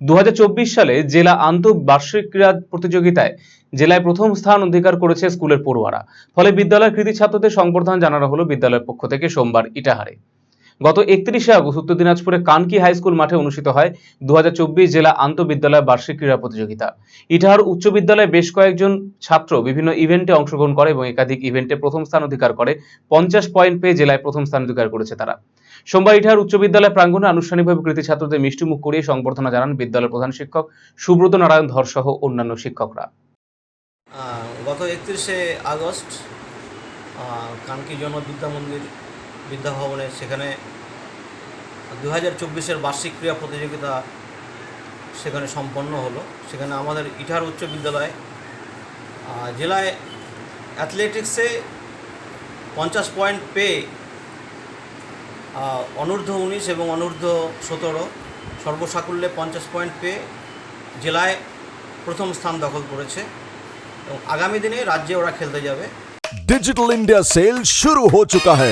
দু হাজার চব্বিশ সালে জেলা আন্তঃবার্ষিক ক্রীড়া প্রতিযোগিতায় জেলায় প্রথম স্থান অধিকার করেছে স্কুলের পড়ুয়ারা। ফলে বিদ্যালয়ের কৃতি ছাত্রদের সংবর্ধনা জানানো হলো বিদ্যালয়ের পক্ষ থেকে সোমবার ইটাহারে। গত একত্রিশে আগস্ট উত্তর দিনাজপুরে কানকি হাই স্কুল মাঠে অনুষ্ঠিত হয় দু জেলা আন্তঃবিদ্যালয় বার্ষিক ক্রীড়া প্রতিযোগিতা। ইটাহার উচ্চ বিদ্যালয়ে বেশ কয়েকজন ছাত্র বিভিন্ন ইভেন্টে অংশগ্রহণ করে এবং একাধিক ইভেন্টে প্রথম স্থান অধিকার করে। পঞ্চাশ পয়েন্ট পেয়ে জেলায় প্রথম স্থান অধিকার করেছে তারা। সোমবার ইটাহার উচ্চ বিদ্যালয় প্রাঙ্গণে আনুষ্ঠানিকভাবে কৃতি ছাত্রদের মিষ্টিমুখ করিয়ে সংবর্ধনা জানান বিদ্যালয়ের প্রধান শিক্ষক সুব্রত নারায়ণ ধর সহ অন্যান্য শিক্ষকরা। গত একত্রিশে আগস্ট কানকি জন বিদ্যা মন্দির বিদ্যাভবনে সেখানে দু হাজার চব্বিশের বার্ষিক ক্রীড়া প্রতিযোগিতা সেখানে সম্পন্ন হলো সেখানে আমাদের ইটার উচ্চ বিদ্যালয় আহ, জেলায় অ্যাথলেটিক্সে পঞ্চাশ পয়েন্ট পেয়ে আহ, অনূর্ধ্ব উনিশ এবং অনূর্ধ্ব সতেরো সর্বসাকুল্যে পঞ্চাশ পয়েন্ট পেয়ে জেলায় প্রথম স্থান দখল করেছে এবং আগামী দিনে রাজ্যে ওরা খেলতে যাবে डिजिटल इंडिया सेल शुरू हो चुका है